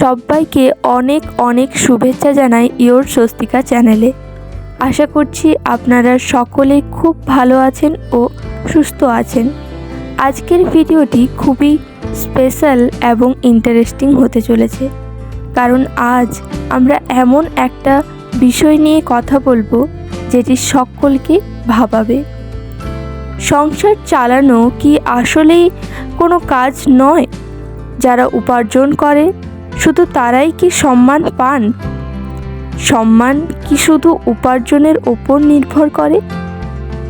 সবাইকে অনেক অনেক শুভেচ্ছা জানাই ইয়োর স্বস্তিকা চ্যানেলে। আশা করছি আপনারা সকলে খুব ভালো আছেন ও সুস্থ আছেন। আজকের ভিডিওটি খুবই স্পেশাল এবং ইন্টারেস্টিং হতে চলেছে। কারণ আজ আমরা এমন একটা বিষয় নিয়ে কথা বলব যেটি সকলকে ভাবাবে। সংসার চালানো কি আসলেই কোনো কাজ নয়? যারা উপার্জন করে শুধু তারাই কি সম্মান পান? সম্মান কি শুধু উপার্জনের ওপর নির্ভর করে?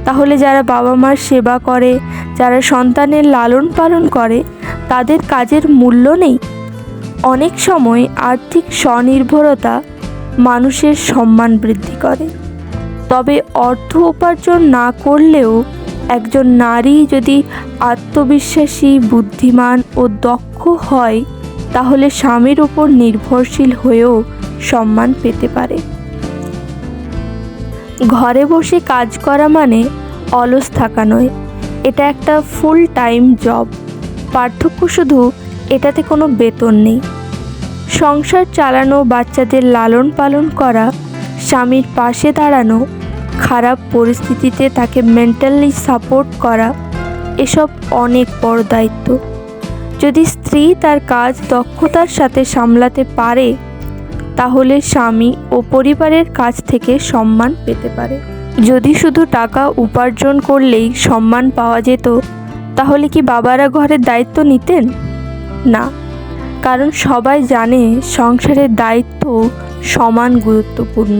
তাহলে যারা বাবা মার সেবা করে, যারা সন্তানের লালন পালন করে, তাদের কাজের মূল্য নেই। অনেক সময় আর্থিক স্বনির্ভরতা মানুষের সম্মান বৃদ্ধি করে। তবে অর্থ উপার্জন না করলেও একজন নারী যদি আত্মবিশ্বাসী, বুদ্ধিমান ও দক্ষ হয় তাহলে স্বামীর উপর নির্ভরশীল হয়েও সম্মান পেতে পারে। ঘরে বসে কাজ করা মানে অলস থাকা নয়। এটা একটা ফুল টাইম জব পার্থক্য শুধু এটাতে কোনো বেতন নেই। সংসার চালানো, বাচ্চাদের লালন পালন করা, স্বামীর পাশে দাঁড়ানো, খারাপ পরিস্থিতিতে তাকে মেন্টালি সাপোর্ট করা, এসব অনেক বড় দায়িত্ব। যদি স্ত্রী তার কাজ দক্ষতার সাথে সামলাতে পারে, তাহলে স্বামী ও পরিবারের কাছ থেকে সম্মান পেতে পারে। যদি শুধু টাকা উপার্জন করলেই সম্মান পাওয়া যেত, তাহলে কি বাবারা ঘরের দায়িত্ব নিতেন? না, কারণ সবাই জানে সংসারের দায়িত্ব সমান গুরুত্বপূর্ণ।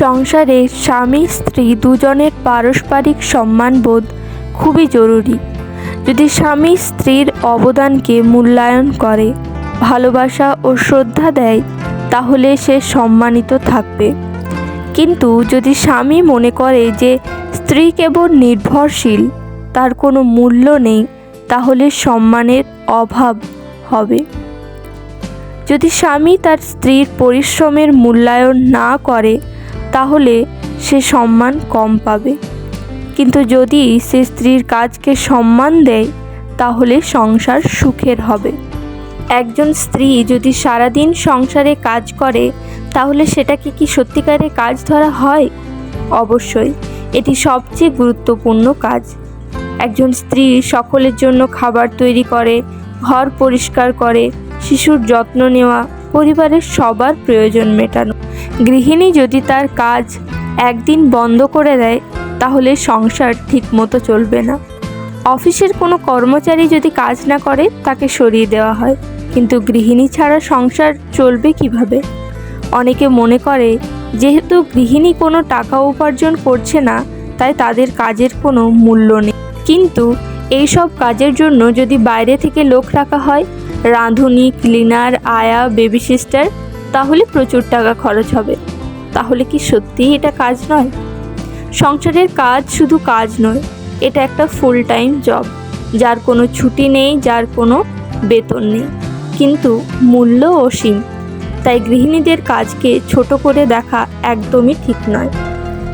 সংসারে স্বামী স্ত্রী দুজনের পারস্পরিক সম্মানবোধ খুবই জরুরি। যদি স্বামী স্ত্রীর অবদানকে মূল্যায়ন করে, ভালোবাসা ও শ্রদ্ধা দেয়, তাহলে সে সম্মানিত থাকবে। কিন্তু যদি স্বামী মনে করে যে স্ত্রী কেবল নির্ভরশীল, তার কোনো মূল্য নেই, তাহলে সম্মানের অভাব হবে। যদি স্বামী তার স্ত্রীর পরিশ্রমের মূল্যায়ন না করে, তাহলে সে সম্মান কম পাবে। কিন্তু যদি সে স্ত্রীর কাজকে সম্মান দেয়, তাহলে সংসার সুখের হবে। একজন স্ত্রী যদি সারাদিন সংসারে কাজ করে, তাহলে সেটাকে কি সত্যিকারের কাজ ধরা হয়? অবশ্যই, এটি সবচেয়ে গুরুত্বপূর্ণ কাজ। একজন স্ত্রী সকলের জন্য খাবার তৈরি করে, ঘর পরিষ্কার করে, শিশুর যত্ন নেওয়া, পরিবারের সবার প্রয়োজন মেটানো। গৃহিণী যদি তার কাজ একদিন বন্ধ করে দেয় তাহলে সংসার ঠিক মতো চলবে না। অফিসের কোনো কর্মচারী যদি কাজ না করে, তাকে সরিয়ে দেওয়া হয়। কিন্তু গৃহিণী ছাড়া সংসার চলবে কীভাবে? অনেকে মনে করে, যেহেতু গৃহিণী কোনো টাকা উপার্জন করছে না, তাই তাদের কাজের কোনো মূল্য নেই। কিন্তু এই সব কাজের জন্য যদি বাইরে থেকে লোক রাখা হয়, রাঁধুনি, ক্লিনার, আয়া, বেবি সিস্টার, তাহলে প্রচুর টাকা খরচ হবে। তাহলে কি সত্যিই এটা কাজ নয়? সংসারের কাজ শুধু কাজ নয়, এটা একটা ফুল টাইম জব যার কোনো ছুটি নেই, যার কোনো বেতন নেই, কিন্তু মূল্য অসীম। তাই গৃহিণীদের কাজকে ছোট করে দেখা একদমই ঠিক নয়।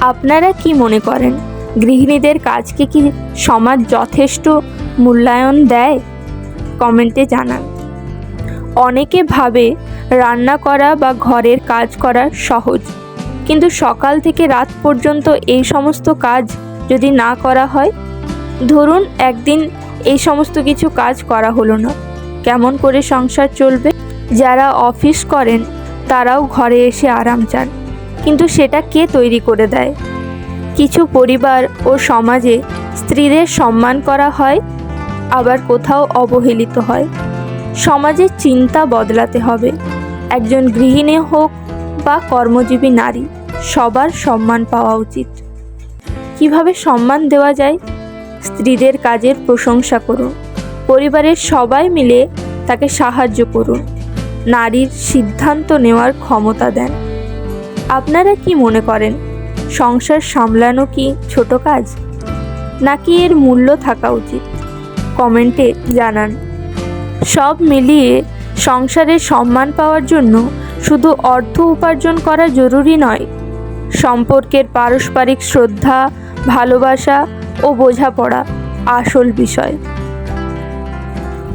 আপনারা কি মনে করেন, গৃহিণীদের কাজকে কি সমাজ যথেষ্ট মূল্যায়ন দেয়? কমেন্টে জানান। অনেকে ভাবে রান্না করা বা ঘরের কাজ করা সহজ কিন্তু সকাল থেকে রাত পর্যন্ত এই সমস্ত কাজ যদি না করা হয়, ধরুন একদিন এই সমস্ত কিছু কাজ করা হলো না, কেমন করে সংসার চলবে? যারা অফিস করেন, তারাও ঘরে এসে আরাম চান। কিন্তু সেটা কে তৈরি করে দেয়? কিছু পরিবার ও সমাজে স্ত্রীদের সম্মান করা হয়, আবার কোথাও অবহেলিত হয়। সমাজের চিন্তা বদলাতে হবে। একজন গৃহিণী হোক বা কর্মজীবী নারী, সবার সম্মান পাওয়া উচিত। কীভাবে সম্মান দেওয়া যায়? স্ত্রীদের কাজের প্রশংসা করুন। পরিবারের সবাই মিলে তাকে সাহায্য করুন। নারীর সিদ্ধান্ত নেওয়ার ক্ষমতা দেন। আপনারা কি মনে করেন? সংসার সামলানো কি ছোট কাজ? নাকি এর মূল্য থাকা উচিত? কমেন্টে জানান। সব মিলিয়ে সংসারে সম্মান পাওয়ার জন্য শুধু অর্থ উপার্জন করা জরুরি নয়, সম্পর্কের পারস্পরিক শ্রদ্ধা, ভালোবাসা ও বোঝাপড়া আসল বিষয়।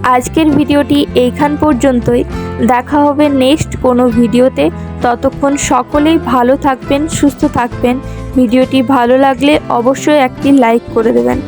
আজকের ভিডিওটি এইখান পর্যন্তই। দেখা হবে নেক্সট কোনো ভিডিওতে। ততক্ষণ সকলেই ভালো থাকবেন, সুস্থ থাকবেন। ভিডিওটি ভালো লাগলে অবশ্যই একটি লাইক করে দেবেন।